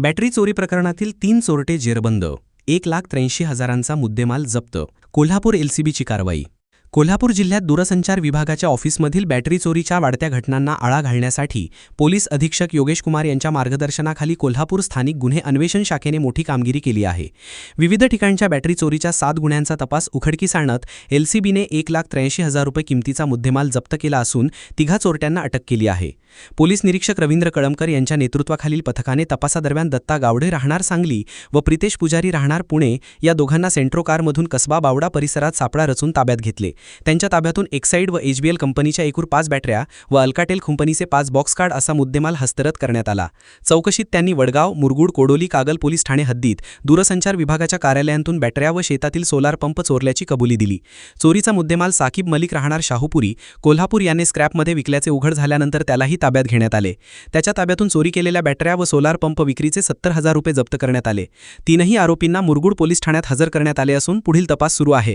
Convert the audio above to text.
Battery चोरी प्रकरणातील तीन चोरटे जेरबंद. एक लाख त्र्याऐंशी हजारांचा मुद्देमाल जप्त. कोल्हापूर एलसीबीची कारवाई. कोल्हापूर जिल्ह्यात दूरसंचार विभागाच्या ऑफिसमधील बॅटरी चोरीच्या वाढत्या घटनांना आळा घालण्यासाठी पोलीस अधीक्षक योगेश कुमार यांच्या मार्गदर्शनाखाली कोल्हापूर स्थानिक गुन्हे अन्वेषण शाखेने मोठी कामगिरी केली आहे. विविध ठिकाणच्या बॅटरी चोरीच्या सात गुन्ह्यांचा तपास उघडकीस आणत एलसीबीने एक लाख त्र्याऐंशी हजार रुपये किमतीचा मुद्देमाल जप्त केला असून तिघा चोरट्यांना अटक केली आहे. पोलीस निरीक्षक रवींद्र कळमकर यांच्या नेतृत्वाखालील पथकाने तपासादरम्यान दत्ता गावडे राहणार सांगली व प्रितेश पुजारी राहणार पुणे या दोघांना सेंट्रो कारमधून कसबा बावडा परिसरात सापळा रचून ताब्यात घेतले. त्यांच्या ताब्यातून एक्साईड व एचबीएल कंपनीच्या एकूण पाच बॅटऱ्या व अल्काटेल कंपनीचे पाच बॉक्स कार्ड असा मुद्देमाल हस्तरत करण्यात आला. चौकशीत त्यांनी वडगाव मुरगुड कोडोली कागल पोलीस ठाणे हद्दीत दूरसंचार विभागाच्या कार्यालयांतून बॅटऱ्या व शेतातील सोलार पंप चोरल्याची कबुली दिली. चोरीचा मुद्देमाल साकीब मलिक राहणार शाहूपुरी कोल्हापूर याने स्क्रॅपमध्ये विकल्याचे उघड झाल्यानंतर त्यालाही ताब्यात घेण्यात आले. त्याच्या ताब्यातून चोरी केलेल्या बॅटऱ्या व सोलार पंप विक्रीचे सत्तर हजार रुपये जप्त करण्यात आले. तीनही आरोपींना मुरगुड पोलीस ठाण्यात हजर करण्यात आले असून पुढील तपास सुरू आहे.